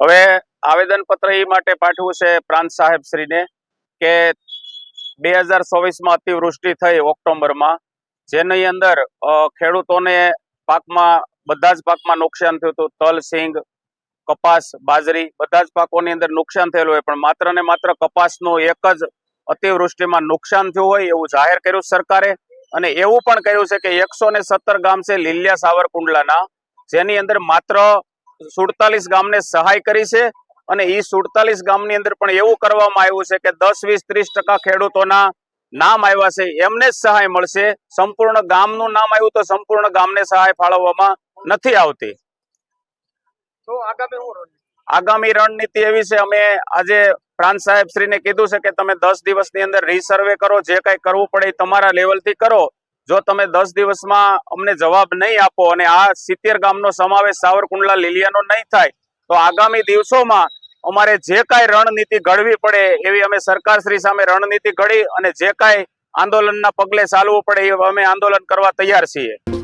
હવે આવેદન પત્ર એ માટે પાઠવું છે પ્રાંત સાહેબ શ્રીને કે બે હજાર ચોવીસમાં અતિવૃષ્ટિ થઈ ઓક્ટોબરમાં, જેની અંદર ખેડૂતોને પાકમાં, બધા જ પાકમાં નુકસાન થયું હતું. તલ, સિંગ, કપાસ, બાજરી, બધા જ પાકોની અંદર નુકસાન થયેલું હોય. પણ માત્ર ને માત્ર કપાસનું એક જ અતિવૃષ્ટિમાં નુકસાન થયું હોય એવું જાહેર કર્યું સરકારે. અને એવું પણ કહ્યું છે કે એકસો ને સત્તર ગામ છે લીલિયા સાવરકુંડલાના, જેની અંદર માત્ર સુડતાલીસ ગામને સહાય કરી છે અને એ સુડતાલીસ ગામની અંદર પણ એવું કરવામાં આવ્યું છે કે દસ વીસ ત્રીસ ટકા ખેડૂતોના નામ આવ્યા છે એમને જ સહાય મળશે. સંપૂર્ણ ગામનું નામ આવ્યું તો સંપૂર્ણ ગામને સહાય ફાળવવામાં નથી આવતી. તો આગામી રણનીતિ? આગામી રણનીતિ એવી છે અમે આજે પ્રાંત સાહેબ શ્રીને કીધું છે કે તમે દસ દિવસની અંદર રીસર્વે કરો જે કઈ કરવું પડે તમારા લેવલથી કરો. જો તમે દસ દિવસમાં અમને જવાબ નહીં આપો અને આ સિત્તેર ગામનો સમાવેશ સાવરકુંડલા લીલિયાનો નહીં થાય, તો આગામી દિવસોમાં અમારે જે કાંઈ રણનીતિ ઘડવી પડે એવી અમે સરકારશ્રી સામે રણનીતિ ઘડી અને જે કાંઈ આંદોલનના પગલે ચાલવું પડે એ અમે આંદોલન કરવા તૈયાર છીએ.